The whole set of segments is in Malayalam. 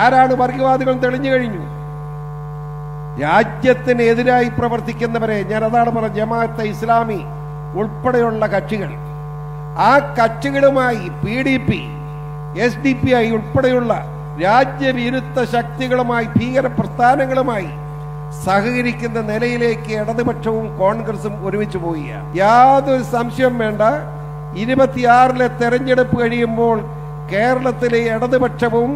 ആരാണ് വർഗീയവാദികൾ തെളിഞ്ഞു കഴിഞ്ഞു? രാജ്യത്തിന് എതിരായി പ്രവർത്തിക്കുന്നവരെ ഞാൻ അതാണ് പറഞ്ഞ ജമാഅത്തെ ഇസ്ലാമി ഉൾപ്പെടെയുള്ള കക്ഷികൾ. ആ കക്ഷികളുമായി P D P S D P I ഉൾപ്പെടെയുള്ള രാജ്യവിരുദ്ധ ശക്തികളുമായി ഭീകര പ്രസ്ഥാനങ്ങളുമായി സഹകരിക്കുന്ന നിലയിലേക്ക് ഇടതുപക്ഷവും കോൺഗ്രസും ഒരുമിച്ച് പോയി യാതൊരു സംശയം വേണ്ട. ഇരുപത്തിയാറിലെ തെരഞ്ഞെടുപ്പ് കഴിയുമ്പോൾ കേരളത്തിലെ ഇടതുപക്ഷവും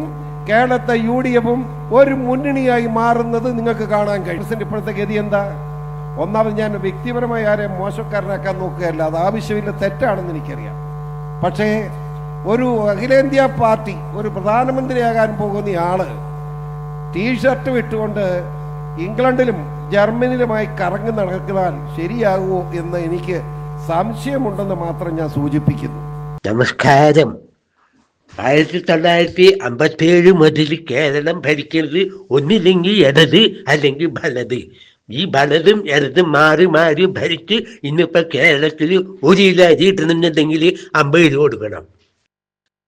കേരളത്തെ യു ഡി എഫും ഒരു മുന്നണിയായി മാറുന്നത് നിങ്ങൾക്ക് കാണാൻ കഴിയും. ഇപ്പോഴത്തെ ഗതി എന്താ? ഒന്നാമത് ഞാൻ വ്യക്തിപരമായി ആരെയും മോശക്കാരനാക്കാൻ നോക്കുകയല്ല. അത് ആവശ്യമില്ല തെറ്റാണെന്ന് എനിക്കറിയാം. പക്ഷേ ഒരു അഖിലേന്ത്യാ പാർട്ടി ഒരു പ്രധാനമന്ത്രിയാകാൻ പോകുന്ന ആൾ ടീഷർട്ട് വിട്ടുകൊണ്ട് ഇംഗ്ലണ്ടിലും ജർമ്മനിയിലുമായി കറങ്ങി നടക്കുന്നാൽ ശരിയാകുമോ എന്ന് എനിക്ക് സംശയമുണ്ടെന്ന് മാത്രം ഞാൻ സൂചിപ്പിക്കുന്നു. നമസ്കാരം. ആയിരത്തി തൊള്ളായിരത്തി അമ്പത്തേഴ് മുതൽ കേരളം ഭരിക്കുന്നത് ഒന്നില്ലെങ്കിൽ ഇടത് അല്ലെങ്കിൽ വലത് ഈ വലതും ഇടതും മാറി മാറി ഭരിച്ച് ഇന്നിപ്പോൾ കേരളത്തിൽ ഒരു ഇല അരി അമ്പത് കൊടുക്കണം.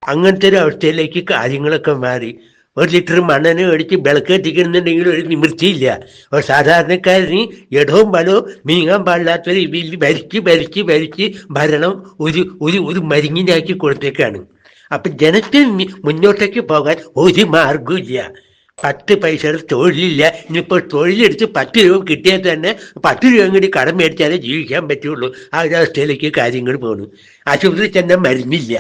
അങ്ങനത്തെ ഒരു അവസ്ഥയിലേക്ക് കാര്യങ്ങളൊക്കെ മാറി. ഒരു ലിറ്റർ മണ്ണെണ്ണ മേടിച്ച് വിളക്ക് എത്തിക്കണമെന്നുണ്ടെങ്കിൽ ഒരു നിവൃത്തിയില്ല. ഒരു സാധാരണക്കാരന് ഇടവും വലവും നീങ്ങാൻ പാടില്ലാത്തവർ രീതിയിൽ ഭരിച്ച് ഭരിച്ച് ഭരിച്ച് ഭരണം ഒരു ഒരു ഒരു മരുങ്ങിനാക്കി കൊടുത്തേക്കാണ്. അപ്പൊ ജനത്തിന് മുന്നോട്ടേക്ക് പോകാൻ ഒരു മാർഗമില്ല പത്ത് പൈസയുടെ തൊഴിലില്ല. ഇനിയിപ്പോൾ തൊഴിലെടുത്ത് പത്ത് രൂപ കിട്ടിയാൽ തന്നെ പത്ത് രൂപ കൂടി കടം മേടിച്ചാലേ ജീവിക്കാൻ പറ്റുള്ളൂ. ആ ഒരു അവസ്ഥയിലേക്ക് കാര്യങ്ങൾ പോകുന്നു ആശുപത്രിയിൽ തന്നെ മരുന്നില്ല.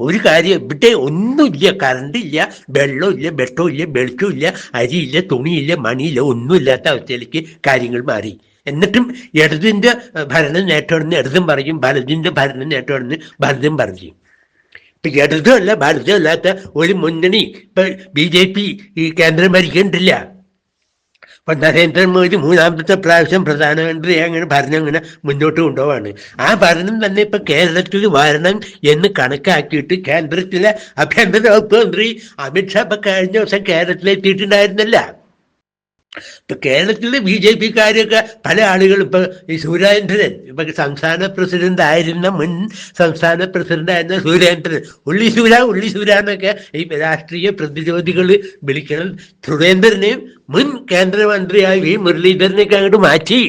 ഒരു കാര്യം ഇവിടെ ഒന്നുമില്ല. കറണ്ട് ഇല്ല വെള്ളമില്ല വെട്ടമില്ല വെളിച്ചമില്ല അരിയില്ല തുണിയില്ല മണിയില്ല ഒന്നുമില്ലാത്ത അവസ്ഥയിലേക്ക് കാര്യങ്ങൾ മാറി. എന്നിട്ടും ഇടതിന്റെ ഭരണം നേട്ടമെന്ന് ഇടതും പറയും വലതിന്റെ ഭരണം നേട്ടമെന്ന് ഭരതും പറയും. ഇടതുമല്ല ഭാരതമല്ലാത്ത ഒരു മുന്നണി. ഇപ്പൊ ബി ജെ പി ഈ കേന്ദ്രം ഭരിക്കണ്ടില്ല. ഇപ്പൊ നരേന്ദ്രമോദി മൂന്നാമത്തെ പ്രാവശ്യം പ്രധാനമന്ത്രി അങ്ങനെ ഭരണം അങ്ങനെ മുന്നോട്ട് കൊണ്ടുപോവാണ്. ആ ഭരണം തന്നെ ഇപ്പൊ കേരളത്തിൽ വരണം എന്ന് കണക്കാക്കിയിട്ട് കേന്ദ്രത്തിലെ ആഭ്യന്തര വകുപ്പ് മന്ത്രി അമിത്ഷാ ഇപ്പൊ കഴിഞ്ഞ ദിവസം കേരളത്തിലെത്തിയിട്ടുണ്ടായിരുന്നല്ല. ഇപ്പൊ കേരളത്തിലെ ബി ജെ പിക്കാരൊക്കെ പല ആളുകളും ഇപ്പൊ ഈ സൂര്യേന്ദ്രൻ ഇപ്പൊ സംസ്ഥാന പ്രസിഡന്റ് ആയിരുന്ന മുൻ സംസ്ഥാന പ്രസിഡന്റ് ആയിരുന്ന സൂര്യേന്ദ്രൻ. ഉള്ളി സൂര ഉള്ളി സൂര എന്നൊക്കെ ഈ രാഷ്ട്രീയ പ്രതിരോധികൾ വിളിക്കണം. സുരേന്ദ്രനെയും മുൻ കേന്ദ്രമന്ത്രിയായ വി മുരളീധരനെയൊക്കെ അങ്ങോട്ട് മാറ്റി.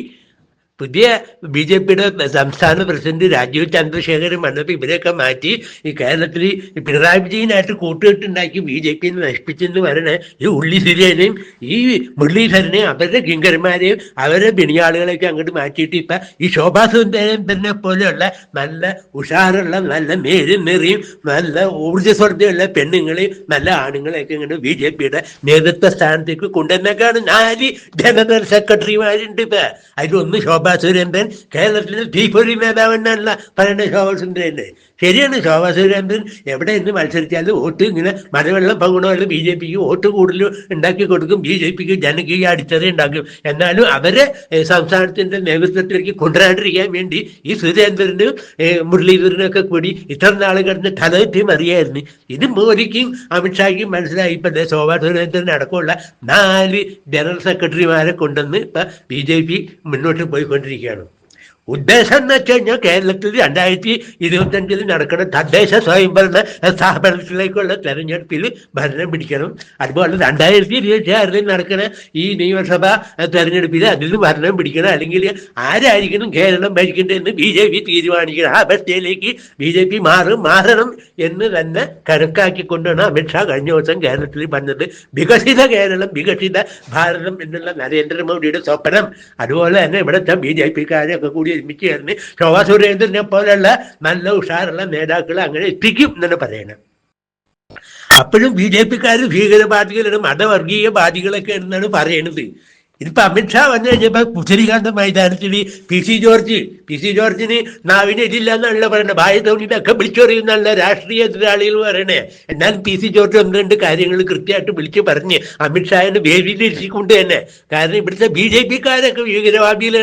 പുതിയ ബി ജെ പിയുടെ സംസ്ഥാന പ്രസിഡന്റ് രാജീവ് ചന്ദ്രശേഖരൻ വന്നപ്പോൾ ഇവരെയൊക്കെ മാറ്റി ഈ കേരളത്തിൽ പിണറായി വിജയനായിട്ട് കൂട്ടുകെട്ടുണ്ടാക്കി ബി ജെ പിന്ന് നശിപ്പിച്ചെന്ന് പറയണ ഈ ഉള്ളി സുരേനെയും ഈ മുരളീധരനെയും അവരുടെ കിങ്കരന്മാരെയും അവരുടെ ബിണിയാളുകളെയൊക്കെ അങ്ങോട്ട് മാറ്റിയിട്ട് ഇപ്പൊ ഈ ശോഭാ സുന്ദരനെ പോലെയുള്ള നല്ല ഉഷാറുള്ള നല്ല മേരും മേറിയും നല്ല ഊർജസ്വലതയുള്ള പെണ്ണുങ്ങളെയും നല്ല ആണുങ്ങളെയൊക്കെ ഇങ്ങോട്ട് ബി ജെ പിയുടെ നേതൃത്വ സ്ഥാനത്തേക്ക് കൊണ്ടുവന്നേക്കാണ് നാല് ജനറൽ സെക്രട്ടറിമാരുണ്ട് ഇപ്പൊ. അതിലൊന്ന് ശോഭാ സുരേന്ദ്രൻ കേരളത്തിൽ തീപ്പൊരി നേതാവെന്നല്ല പറയുന്ന ശോഭാ സുരേന്ദ്രൻ ശരിയാണ് ശോഭാ എവിടെ നിന്ന് മത്സരിച്ചാലും വോട്ട് ഇങ്ങനെ മഴവെള്ളം പങ്കുണമല്ല ബി ജെ പിക്ക് വോട്ട് കൂടുതൽ ഉണ്ടാക്കി കൊടുക്കും ബി ജെ പിക്ക് ജനകീയ അടിത്തറ ഉണ്ടാക്കും. എന്നാലും അവരെ സംസ്ഥാനത്തിന്റെ നേതൃത്വത്തിലേക്ക് കൊണ്ടുവരാണ്ടിരിക്കാൻ വേണ്ടി ഈ സുരേന്ദ്രനും മുരളീധരനൊക്കെ കൂടി ഇത്ര നാൾ കിടന്ന് തലതെറ്റിയും അറിയായിരുന്നു. ഇത് മോദിക്കും അമിത്ഷായ്ക്കും മനസ്സിലായി. ഇപ്പം ശോഭാ സുരേന്ദ്രൻ അടക്കമുള്ള നാല് ജനറൽ സെക്രട്ടറിമാരെ കൊണ്ടുവന്ന് ഇപ്പം ബി ജെ പി മുന്നോട്ട് வென்றிருக்கணும் ഉദ്ദേശം എന്ന് വെച്ച് കഴിഞ്ഞാൽ കേരളത്തിൽ രണ്ടായിരത്തി ഇരുപത്തഞ്ചിൽ നടക്കുന്ന തദ്ദേശ സ്വയംഭരണ സ്ഥാപനത്തിലേക്കുള്ള തെരഞ്ഞെടുപ്പിൽ ഭരണം പിടിക്കണം. അതുപോലെ രണ്ടായിരത്തി ഇരുപത്തി ആറിൽ നടക്കുന്ന ഈ നിയമസഭാ തെരഞ്ഞെടുപ്പിൽ അതിൽ ഭരണം പിടിക്കണം. അല്ലെങ്കിൽ ആരായിരിക്കണം കേരളം ഭരിക്കേണ്ടതെന്ന് ബി ജെ പി തീരുമാനിക്കണം. ആ അവസ്ഥയിലേക്ക് ബി ജെ പി മാറും മാറണം എന്ന് തന്നെ കണക്കാക്കിക്കൊണ്ടാണ് അമിത്ഷാ കഴിഞ്ഞ ദിവസം കേരളത്തിൽ പറഞ്ഞത്. വികസിത കേരളം വികസിത ഭാരതം എന്നുള്ള നരേന്ദ്രമോദിയുടെ സ്വപ്നം. അതുപോലെ തന്നെ ഇവിടുത്തെ ബി ജെ പിക്കാരൊക്കെ കൂടി ഒരുമിച്ച് ചേർന്ന് ശോഭാ സുരേന്ദ്രനെ പോലെയുള്ള നല്ല ഉഷാറുള്ള നേതാക്കൾ അങ്ങനെ എത്തിക്കും എന്നാണ് പറയുന്നത് അപ്പോഴും ബി ജെ പിക്കാർ ഭീകരവാദികളാണ് മതവർഗീയവാദികളൊക്കെ എന്നാണ് പറയണത്. ഇതിപ്പോ അമിത്ഷാ വന്നു കഴിഞ്ഞപ്പോ പുച്ചരികാന്ത മൈതാനത്തിൽ P C George P C ജോർജിന് നാവിന് ഇതില്ല എന്നാണല്ലോ പറയുന്നത് ഭാര്യ തോന്നിയിട്ടൊക്കെ വിളിച്ചറിയുന്നുള്ള രാഷ്ട്രീയ എതിരാളികൾ പറയണേ. എന്നാൽ പി സി ജോർജ് ഒന്ന് രണ്ട് കാര്യങ്ങൾ കൃത്യമായിട്ട് വിളിച്ചു പറഞ്ഞ് അമിത്ഷായെ വേദിയിലിരിക്കൊണ്ട് തന്നെ. കാരണം ഇവിടുത്തെ ബി ജെ പിക്കാരൊക്കെ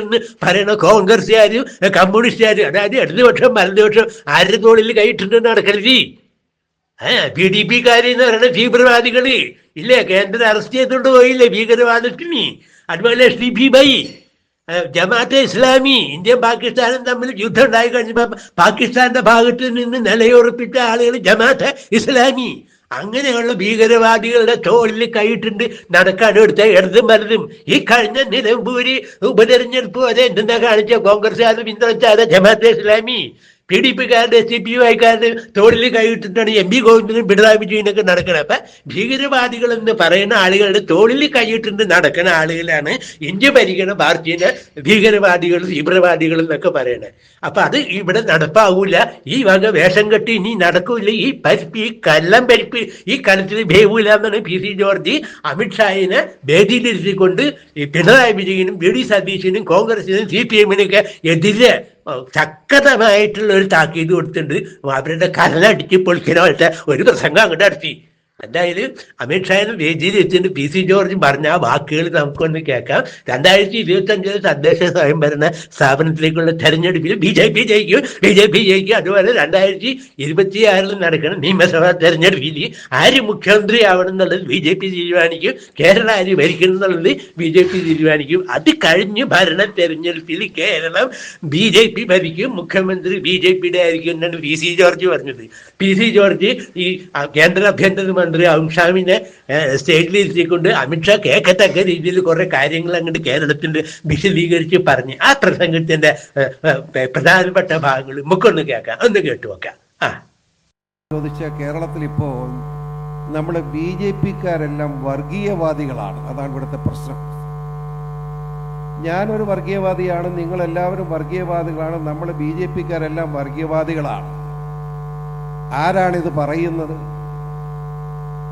എന്ന് പറയണ കോൺഗ്രസ്സുകാരും കമ്മ്യൂണിസ്റ്റുകാരും അതായത് ഇടതുപക്ഷം വലതുപക്ഷം ആരുടെ തോളിൽ കൈയിട്ടുണ്ടെന്ന് നടക്കരുത്. പി ഡി പി എന്ന് പറയുന്ന തീവ്രവാദികൾ. ഇല്ലേ കേന്ദ്രം അറസ്റ്റ് ചെയ്തോണ്ട് പോയില്ലേ ഭീകരവാദത്തിന്? അതുപോലെ ഡി ബൈ ജമാഅത്തെ ഇസ്ലാമി ഇന്ത്യയും പാകിസ്ഥാനും തമ്മിൽ യുദ്ധം ഉണ്ടായി കഴിഞ്ഞപ്പോ പാകിസ്ഥാന്റെ ഭാഗത്ത് നിന്ന് നിലയുറപ്പിച്ച ആളുകൾ ജമാഅത്തെ ഇസ്ലാമി. അങ്ങനെയുള്ള ഭീകരവാദികളുടെ തോളിൽ കൈയിട്ടുണ്ട് നടക്കാൻ എടുത്ത ഇടതും വലതും. ഈ കഴിഞ്ഞ നിലമ്പൂരി ഉപതെരഞ്ഞെടുപ്പ് വരെ എന്തെന്നാ കാണിച്ച? കോൺഗ്രസ്സുകാരും പിന്തുണച്ചാതെ ജമാഅത്തെ ഇസ്ലാമി. പി ഡി പിക്കാരുടെ സി പി ഐക്കാരുടെ തോളിൽ കൈയിട്ടിട്ടാണ് എം പി ഗോവിന്ദനും പിണറായി വിജയനൊക്കെ നടക്കുന്നത് അപ്പൊ ഭീകരവാദികൾ എന്ന് പറയുന്ന ആളുകളുടെ തോളിൽ കൈയിട്ടിട്ട് നടക്കുന്ന ആളുകളാണ് ഇന്ത്യ ഭരിക്കുന്ന പാർട്ടിയുടെ ഭീകരവാദികൾ തീവ്രവാദികൾ എന്നൊക്കെ പറയണത് അപ്പൊ അത് ഇവിടെ നടപ്പാവൂല. ഈ വക വേഷം കെട്ടി ഇനി നടക്കൂല. ഈ പരിപ്പ് ഈ കല്ലം പരിപ്പ് ഈ കലത്തിൽ ഭേവൂല എന്നാണ് പി സി ജോർജ് അമിത്ഷായിനെ വേദിയിലിരുത്തിക്കൊണ്ട് പിണറായി വിജയനും ബി ഡി സതീശനും കോൺഗ്രസിനും സി പി എമ്മിനൊക്കെ എതിരെ ശക്തമായിട്ടുള്ള ഒരു താക്കീത് കൊടുത്തിട്ടുണ്ട്. അവരുടെ കരലടിച്ച് പൊളിക്കുന്ന പോലത്തെ ഒരു പ്രസംഗം അങ്ങോട്ട് നടത്തി. എന്തായാലും അമിത്ഷായും വേദിയിൽ വെച്ചിട്ട് പി സി ജോർജ് പറഞ്ഞ ആ വാക്കുകൾ നമുക്കൊന്ന് കേൾക്കാം. രണ്ടായിരത്തി ഇരുപത്തി അഞ്ചിലെ തദ്ദേശ സ്വയംഭരണ സ്ഥാപനത്തിലേക്കുള്ള തെരഞ്ഞെടുപ്പിൽ ബി ജെ പി ജയിക്കും. ബി ജെ പി ജയിക്കും. അതുപോലെ രണ്ടായിരത്തി ഇരുപത്തി ആറിൽ നടക്കുന്ന നിയമസഭാ തെരഞ്ഞെടുപ്പിൽ ആര് മുഖ്യമന്ത്രി ആവണം എന്നുള്ളത് ബി ജെ പി തീരുമാനിക്കും. കേരളം ആര് ഭരിക്കണം എന്നുള്ളത് ബി ജെ പി തീരുമാനിക്കും. അത് കഴിഞ്ഞ് ഭരണ തെരഞ്ഞെടുപ്പിൽ കേരളം ബി ജെ പി ഭരിക്കും. മുഖ്യമന്ത്രി ബി ജെ പിയുടെ ആയിരിക്കും എന്നാണ് പി സി ജോർജ് പറഞ്ഞത്. പി സി ജോർജ് ഈ കേന്ദ്ര ആഭ്യന്തര മന്ത്രി അമിത്ഷാവിനെ സ്റ്റേറ്റിൽ ഇരുത്തിക്കൊണ്ട് അമിത്ഷാ കേൾക്കത്തക്ക രീതിയിൽ കുറെ കാര്യങ്ങൾ അങ്ങോട്ട് കേരളത്തിന്റെ വിശദീകരിച്ച് പറഞ്ഞ്. ആ പ്രസംഗത്തിന്റെ പ്രധാനപ്പെട്ട ഭാഗങ്ങൾ നമുക്കൊന്ന് കേൾക്കാം. ഒന്ന് കേട്ടു നോക്കാം. ആ. ചോദിച്ച കേരളത്തിൽ ഇപ്പോ നമ്മൾ ബി ജെ പിക്കാരെല്ലാം വർഗീയവാദികളാണ്. അതാണ് ഇവിടുത്തെ പ്രശ്നം. ഞാനൊരു വർഗീയവാദിയാണ് നിങ്ങൾ എല്ലാവരും വർഗീയവാദികളാണ് നമ്മൾ ബി ജെ പിക്കാരെല്ലാം വർഗീയവാദികളാണ്. ആരാണിത് പറയുന്നത്?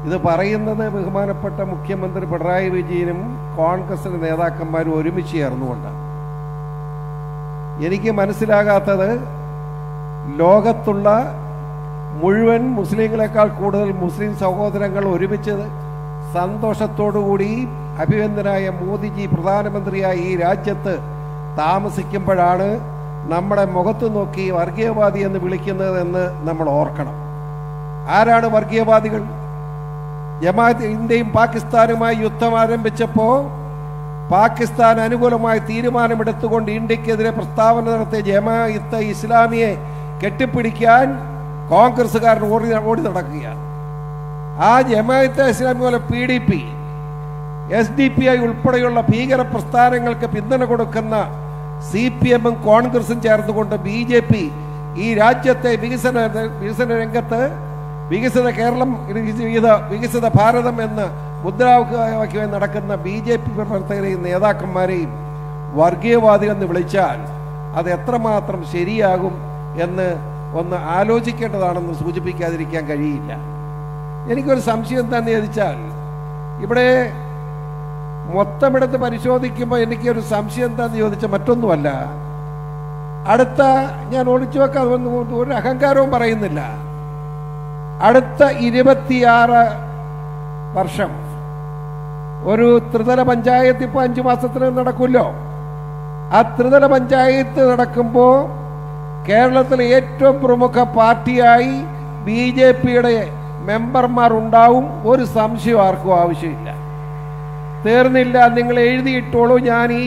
ഇത് പറയുന്നത് ബഹുമാനപ്പെട്ട മുഖ്യമന്ത്രി പിണറായി വിജയനും കോൺഗ്രസിന്റെ നേതാക്കന്മാരും ഒരുമിച്ച് ചേർന്നുകൊണ്ടാണ് എനിക്ക് മനസ്സിലാകാത്തത് ലോകത്തുള്ള മുഴുവൻ മുസ്ലിങ്ങളെക്കാൾ കൂടുതൽ മുസ്ലിം സഹോദരങ്ങൾ ഒരുമിച്ച് സന്തോഷത്തോടുകൂടി അഭിനന്ദനായ മോദിജി പ്രധാനമന്ത്രിയായി ഈ രാജ്യത്ത് താമസിക്കുമ്പോഴാണ് നമ്മുടെ മുഖത്ത് നോക്കി വർഗീയവാദി എന്ന് വിളിക്കുന്നത് എന്ന് നമ്മൾ ഓർക്കണം. ആരാണ് വർഗീയവാദികൾ? ജമാഅത്ത് ഇന്ത്യയും പാകിസ്ഥാനുമായി യുദ്ധം ആരംഭിച്ചപ്പോൾ പാകിസ്ഥാൻ അനുകൂലമായ തീരുമാനമെടുത്തുകൊണ്ട് ഇന്ത്യക്കെതിരെ പ്രസ്താവന നടത്തിയ ജമാഅത്ത് ഇസ്ലാമിയെ കെട്ടിപ്പിടിക്കാൻ കോൺഗ്രസ്സുകാരൻ ഓടി ഓടി നടക്കുകയാണ്. ആ ജമാഅത്ത് ഇസ്ലാമി പോലെ P D P S D P I ഉൾപ്പെടെയുള്ള ഭീകര പ്രസ്ഥാനങ്ങൾക്ക് പിന്തുണ കൊടുക്കുന്ന സി പി എമ്മും കോൺഗ്രസും ചേർന്നുകൊണ്ട് ബി ജെ പി ഈ രാജ്യത്തെ വികസന വികസന രംഗത്ത് വികസിത കേരളം വികസിത വികസിത ഭാരതം എന്ന് മുദ്രാവാക്യമായി നടക്കുന്ന ബി ജെ പി പ്രവർത്തകരെയും നേതാക്കന്മാരെയും വർഗീയവാദികൾ എന്ന് വിളിച്ചാൽ അത് എത്രമാത്രം ശരിയാകും എന്ന് ഒന്ന് ആലോചിക്കേണ്ടതാണെന്ന് സൂചിപ്പിക്കാതിരിക്കാൻ കഴിയില്ല. എനിക്കൊരു സംശയം തന്നെ ചോദിച്ചാൽ ഇവിടെ മൊത്തമെടുത്ത് പരിശോധിക്കുമ്പോൾ എനിക്കൊരു സംശയം എന്താണെന്ന് ചോദിച്ച മറ്റൊന്നുമല്ല. അടുത്ത ഞാൻ ഒളിച്ചു വെക്കാൻ ഒരു അഹങ്കാരവും പറയുന്നില്ല. അടുത്ത ഇരുപത്തിയാറ് വർഷം. ഒരു ത്രിതല പഞ്ചായത്ത് ഇപ്പൊ അഞ്ചു മാസത്തിന് നടക്കുമല്ലോ. ആ ത്രിതല പഞ്ചായത്ത് നടക്കുമ്പോൾ കേരളത്തിലെ ഏറ്റവും പ്രമുഖ പാർട്ടിയായി ബി ജെ പിയുടെ മെമ്പർമാർ ഉണ്ടാവും ഒരു സംശയം ആർക്കും ആവശ്യമില്ല. തീർന്നില്ല നിങ്ങൾ എഴുതിയിട്ടോളൂ. ഞാൻ ഈ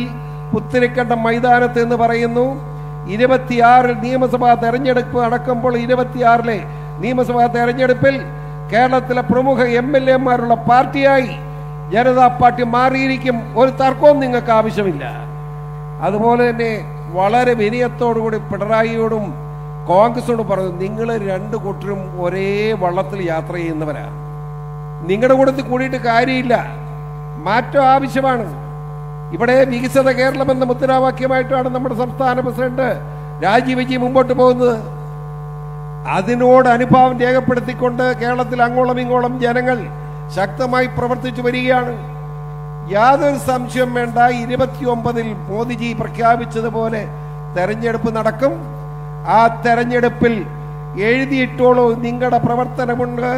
പുത്തിരിക്കണ്ട മൈതാനത്ത് എന്ന് പറയുന്നു. ഇരുപത്തിയാറിൽ നിയമസഭാ തെരഞ്ഞെടുപ്പ് നടക്കുമ്പോൾ ഇരുപത്തിയാറിലെ നിയമസഭാ തെരഞ്ഞെടുപ്പിൽ കേരളത്തിലെ പ്രമുഖ എം എൽ എമാരുള്ള പാർട്ടിയായി ജനതാ പാർട്ടി മാറിയിരിക്കും. ഒരു തർക്കവും നിങ്ങൾക്ക് ആവശ്യമില്ല. അതുപോലെ തന്നെ വളരെ വിനയത്തോടുകൂടി പിണറായിയോടും കോൺഗ്രസിനോട് പറഞ്ഞു നിങ്ങൾ രണ്ടു കൂട്ടരും ഒരേ വള്ളത്തിൽ യാത്ര ചെയ്യുന്നവരാ. നിങ്ങളുടെ കൂട്ടത്തിൽ കൂടിയിട്ട് കാര്യമില്ല. മാറ്റം ആവശ്യമാണ്. ഇവിടെ വികസിത കേരളം എന്ന മുദ്രാവാക്യമായിട്ടാണ് നമ്മുടെ സംസ്ഥാന പ്രസിഡന്റ് രാജീവ് ജി മുമ്പോട്ട് പോകുന്നത്. അതിനോട് അനുഭാവം രേഖപ്പെടുത്തിക്കൊണ്ട് കേരളത്തിൽ അങ്ങോളം ഇങ്ങോളം ജനങ്ങൾ ശക്തമായി പ്രവർത്തിച്ചു വരികയാണ്. യാതൊരു സംശയം വേണ്ട ഇരുപത്തിയൊമ്പതിൽ മോദിജി പ്രഖ്യാപിച്ചതുപോലെ തെരഞ്ഞെടുപ്പ് നടക്കും. ആ തെരഞ്ഞെടുപ്പിൽ എഴുതിയിട്ടോളൂ നിങ്ങളുടെ പ്രവർത്തനമുണ്ട്.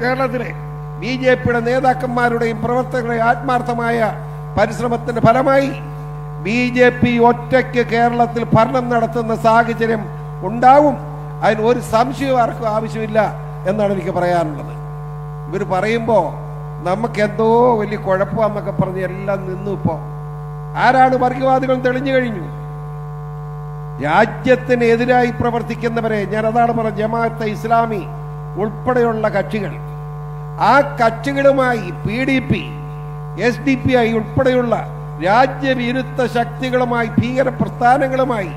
കേരളത്തിലെ ബി ജെ പിയുടെ നേതാക്കന്മാരുടെയും പ്രവർത്തകരുടെയും ആത്മാർത്ഥമായ പരിശ്രമത്തിന്റെ ഫലമായി ബി ജെ പി ഒറ്റയ്ക്ക് കേരളത്തിൽ ഭരണം നടത്തുന്ന സാഹചര്യം ഉണ്ടാവും. അതിന് ഒരു സംശയവും ആർക്കും ആവശ്യമില്ല എന്നാണ് എനിക്ക് പറയാനുള്ളത്. ഇവർ പറയുമ്പോൾ നമുക്ക് എന്തോ വലിയ കുഴപ്പമാന്നൊക്കെ പറഞ്ഞ് എല്ലാം നിന്നു ഇപ്പോൾ ആരാണ് വർഗീയവാദികൾ തെളിഞ്ഞു കഴിഞ്ഞു. രാജ്യത്തിനെതിരായി പ്രവർത്തിക്കുന്നവരെ ഞാൻ അതാണ് പറഞ്ഞ ജമാഅത്തെ ഇസ്ലാമി ഉൾപ്പെടെയുള്ള കക്ഷികൾ. ആ കക്ഷികളുമായി P D P S D P I ഉൾപ്പെടെയുള്ള രാജ്യവിരുദ്ധ ശക്തികളുമായി ഭീകര പ്രസ്ഥാനങ്ങളുമായി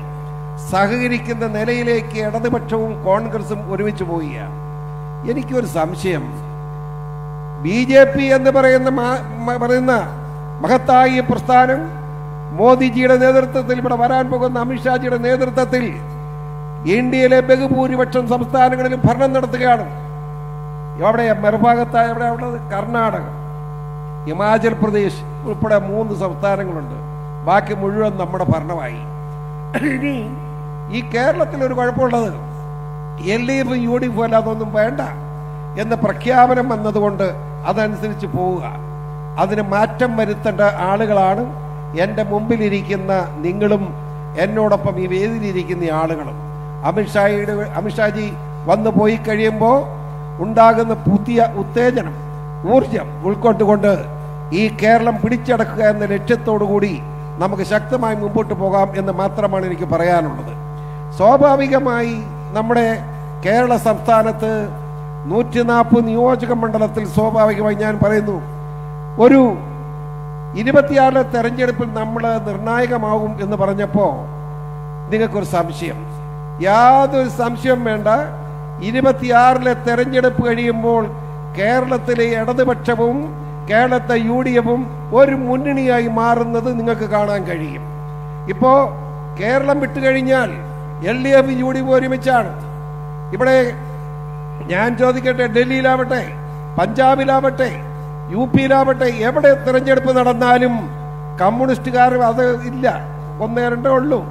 സഹകരിക്കുന്ന നിലയിലേക്ക് ഇടതുപക്ഷവും കോൺഗ്രസും ഒരുമിച്ച് പോവുകയാണ്. എനിക്കൊരു സംശയം. ബി ജെ പി എന്ന് പറയുന്ന പറയുന്ന മഹത്തായ പ്രസ്ഥാനം മോദിജിയുടെ നേതൃത്വത്തിൽ ഇവിടെ വരാൻ പോകുന്ന അമിത്ഷാജിയുടെ നേതൃത്വത്തിൽ ഇന്ത്യയിലെ ബഹുഭൂരിപക്ഷം സംസ്ഥാനങ്ങളിലും ഭരണം നടത്തുകയാണ്. എവിടെ? മറുഭാഗത്തായ എവിടെ? ഉള്ളത് കർണാടക. ഹിമാചൽ പ്രദേശ് ഉൾപ്പെടെ മൂന്ന് സംസ്ഥാനങ്ങളുണ്ട്. ബാക്കി മുഴുവൻ നമ്മുടെ ഭരണമായി. ഇനി ഈ കേരളത്തിൽ ഒരു കുഴപ്പമുള്ളത്. എൽ ഡി എഫും യു ഡി എഫും അല്ലാതെ ഒന്നും വേണ്ട എന്ന പ്രഖ്യാപനം വന്നതുകൊണ്ട് അതനുസരിച്ച് പോവുക. അതിന് മാറ്റം വരുത്തേണ്ട ആളുകളാണ് എന്റെ മുമ്പിലിരിക്കുന്ന നിങ്ങളും എന്നോടൊപ്പം ഈ വേദിയിലിരിക്കുന്ന ആളുകളും. അമിത്ഷായുടെ അമിത്ഷാജി വന്നു പോയി കഴിയുമ്പോൾ ഉണ്ടാകുന്ന പുതിയ ഉത്തേജനം ഊർജം ഉൾക്കൊണ്ടുകൊണ്ട് ഈ കേരളം പിടിച്ചടക്കുക എന്ന ലക്ഷ്യത്തോടു കൂടി നമുക്ക് ശക്തമായി മുമ്പോട്ട് പോകാം എന്ന് മാത്രമാണ് എനിക്ക് പറയാനുള്ളത്. സ്വാഭാവികമായി നമ്മുടെ കേരള സംസ്ഥാനത്ത് നൂറ്റി നാൽപ്പത് നിയോജക മണ്ഡലത്തിൽ സ്വാഭാവികമായി ഞാൻ പറയുന്നു ഒരു ഇരുപത്തിയാറിലെ തെരഞ്ഞെടുപ്പിൽ നമ്മൾ നിർണായകമാകും എന്ന് പറഞ്ഞപ്പോൾ നിങ്ങൾക്കൊരു സംശയം. യാതൊരു സംശയം വേണ്ട. ഇരുപത്തിയാറിലെ തെരഞ്ഞെടുപ്പ് കഴിയുമ്പോൾ കേരളത്തിലെ ഇടതുപക്ഷവും കേരളത്തെ യു ഡി എഫും ഒരു മുന്നണിയായി മാറുന്നത് നിങ്ങൾക്ക് കാണാൻ കഴിയും. ഇപ്പോ Keralam വിട്ടുകഴിഞ്ഞാൽ L D F U D F ഒരുമിച്ചാണ്. ഇവിടെ ഞാൻ ചോദിക്കട്ടെ ഡൽഹിയിലാവട്ടെ പഞ്ചാബിലാവട്ടെ യു പിയിലാവട്ടെ എവിടെ തിരഞ്ഞെടുപ്പ് നടന്നാലും കമ്മ്യൂണിസ്റ്റുകാർ അത് ഇല്ല. ഒന്നേ രണ്ടേ ഉള്ളൂ.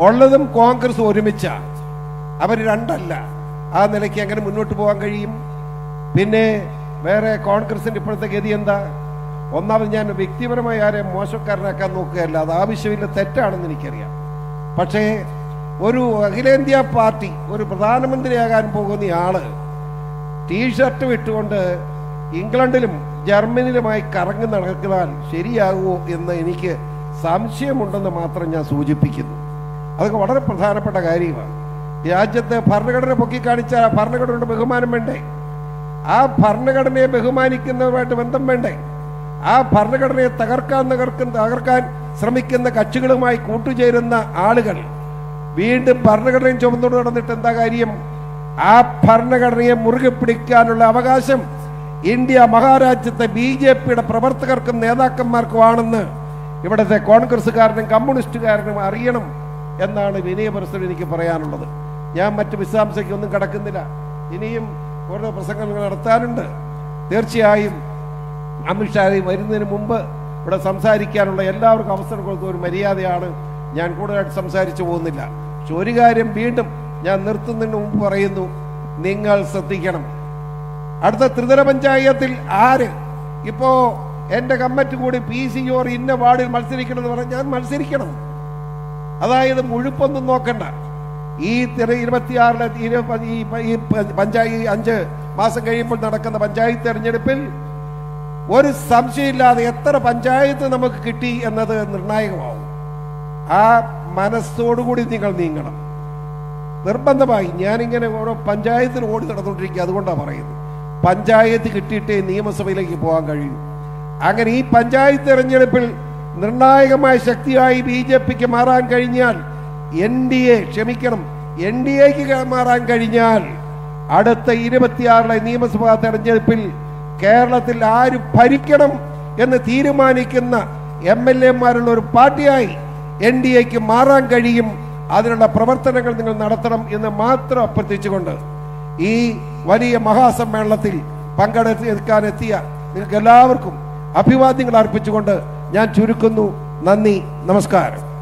ഉള്ളതും കോൺഗ്രസ് ഒരുമിച്ച. അവർ രണ്ടല്ല. ആ നിലയ്ക്ക് എങ്ങനെ മുന്നോട്ട് പോകാൻ കഴിയും? പിന്നെ വേറെ കോൺഗ്രസിന്റെ ഇപ്പോഴത്തെ ഗതി എന്താ? ഒന്നാമത് ഞാൻ വ്യക്തിപരമായി ആരെ മോശക്കാരനാക്കാൻ നോക്കുകയല്ല. അത് ആവശ്യമില്ല തെറ്റാണെന്ന് എനിക്കറിയാം. പക്ഷേ ഒരു അഖിലേന്ത്യാ പാർട്ടി ഒരു പ്രധാനമന്ത്രിയാകാൻ പോകുന്ന ആൾ ടീഷർട്ട് വിട്ടുകൊണ്ട് ഇംഗ്ലണ്ടിലും ജർമ്മനിയിലുമായി കറങ്ങി നടന്നാൽ ശരിയാകുമോ എന്ന് എനിക്ക് സംശയമുണ്ടെന്ന് മാത്രം ഞാൻ സൂചിപ്പിക്കുന്നു. അതൊക്കെ വളരെ പ്രധാനപ്പെട്ട കാര്യമാണ്. രാജ്യത്തെ ഭരണഘടന പൊക്കിക്കാണിച്ച ഭരണഘടനയുടെ ബഹുമാനം വേണ്ടേ? ആ ഭരണഘടനയെ ബഹുമാനിക്കുന്നതുമായിട്ട് ബന്ധം വേണ്ടേ? ആ ഭരണഘടനയെ തകർക്കാൻ തകർക്കുന്ന തകർക്കാൻ ശ്രമിക്കുന്ന കക്ഷികളുമായി കൂട്ടുചേരുന്ന ആളുകൾ വീണ്ടും ഭരണഘടനയും ചുമന്നുകൊണ്ട് നടന്നിട്ട് എന്താ കാര്യം? ആ ഭരണഘടനയെ മുറുകെ പിടിക്കാനുള്ള അവകാശം ഇന്ത്യ മഹാരാജ്യത്തെ ബി ജെ പിയുടെ പ്രവർത്തകർക്കും നേതാക്കന്മാർക്കുമാണെന്ന് ഇവിടുത്തെ കോൺഗ്രസ്സുകാരനും കമ്മ്യൂണിസ്റ്റുകാരനും അറിയണം എന്നാണ് വിനയപരസ്പരം എനിക്ക് പറയാനുള്ളത്. ഞാൻ മറ്റ് വിശദാംശയ്ക്കൊന്നും കടക്കുന്നില്ല. ഇനിയും ഓരോ പ്രസംഗങ്ങൾ നടത്താനുണ്ട്. തീർച്ചയായും അമിത്ഷാജി വരുന്നതിന് മുമ്പ് ഇവിടെ സംസാരിക്കാനുള്ള എല്ലാവർക്കും അവസരം കൊടുത്ത ഒരു മര്യാദയാണ് ഞാൻ കൂടുതലായിട്ട് സംസാരിച്ചു പോകുന്നില്ല. പക്ഷെ ഒരു കാര്യം വീണ്ടും ഞാൻ നിർത്തുന്നതിന് മുമ്പ് പറയുന്നു നിങ്ങൾ ശ്രദ്ധിക്കണം. അടുത്ത ത്രിതല പഞ്ചായത്തിൽ ആര്? ഇപ്പോ എന്റെ കമ്മിറ്റി കൂടി പി സി ഓർ ഇന്ന വാർഡിൽ മത്സരിക്കണം എന്ന് പറഞ്ഞാൽ ഞാൻ മത്സരിക്കണം. അതായത് മുഴുപ്പൊന്നും നോക്കണ്ട. ഈ ഇരുപത്തിയാറിലെ ഇരുപ- ഈ പഞ്ചായത്ത് അഞ്ച് മാസം കഴിയുമ്പോൾ നടക്കുന്ന പഞ്ചായത്ത് തെരഞ്ഞെടുപ്പിൽ ഒരു സംശയമില്ലാതെ എത്ര പഞ്ചായത്ത് നമുക്ക് കിട്ടി എന്നത് നിർണായകമാവും. ആ മനസ്സോടുകൂടി നിങ്ങൾ നീങ്ങണം. നിർബന്ധമായി ഞാനിങ്ങനെ ഓരോ പഞ്ചായത്തിൽ ഓടി നടന്നുകൊണ്ടിരിക്കുക അതുകൊണ്ടാണ് പറയുന്നത്. പഞ്ചായത്ത് കിട്ടിയിട്ടേ നിയമസഭയിലേക്ക് പോകാൻ കഴിയൂ. അങ്ങനെ ഈ പഞ്ചായത്ത് തെരഞ്ഞെടുപ്പിൽ നിർണായകമായ ശക്തിയായി ബി ജെ പിക്ക് മാറാൻ കഴിഞ്ഞാൽ എൻ ഡി എ ക്ഷമിക്കണം. എൻ ഡി എക്ക് മാറാൻ കഴിഞ്ഞാൽ അടുത്ത ഇരുപത്തിയാറിലെ നിയമസഭാ തെരഞ്ഞെടുപ്പിൽ കേരളത്തിൽ ആര് ഭരിക്കണം എന്ന് തീരുമാനിക്കുന്ന എം എൽ എമാരുള്ള ഒരു പാർട്ടിയായി എൻ ഡി എക്ക് മാറാൻ കഴിയും. അതിനുള്ള പ്രവർത്തനങ്ങൾ നിങ്ങൾ നടത്തണം എന്ന് മാത്രം അഭ്യർത്ഥിച്ചുകൊണ്ട് ഈ വലിയ മഹാസമ്മേളനത്തിൽ പങ്കെടുക്കാൻ എത്തിയ നിങ്ങൾക്ക് എല്ലാവർക്കും അഭിവാദ്യങ്ങൾ അർപ്പിച്ചുകൊണ്ട് ഞാൻ ചുരുക്കുന്നു. നന്ദി. നമസ്കാരം.